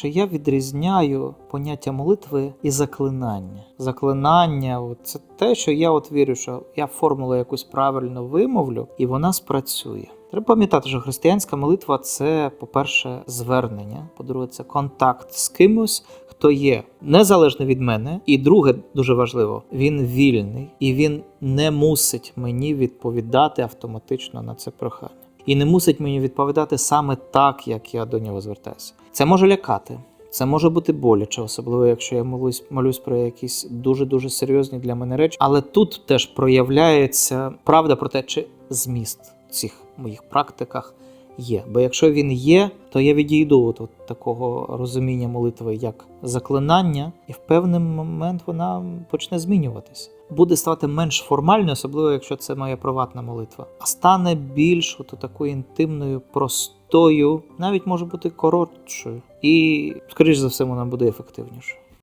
кажучи, я відрізняю поняття молитви і заклинання. Заклинання це те, що я от вірю, що я формулу якусь правильно вимовлю, і вона спрацює. Треба пам'ятати, що християнська молитва це, по-перше, звернення, по-друге, це контакт з кимось, хто є незалежно від мене. І друге, дуже важливо, він вільний і він не мусить мені відповідати автоматично на це прохання. І не мусить мені відповідати саме так, як я до нього звертаюся. Це може лякати. Це може бути боляче, особливо якщо я молюсь, молюсь про якісь дуже дуже серйозні для мене речі. Але тут теж проявляється правда про те, чи зміст в цих моїх практиках є. Бо якщо він є, то я відійду от, такого розуміння молитви як заклинання, і в певний момент вона почне змінюватися. Буде ставати менш формальною, особливо якщо це моя приватна молитва, а стане більш от такою інтимною, простою, навіть може бути коротшою, і, скоріш за все, вона буде ефективнішою.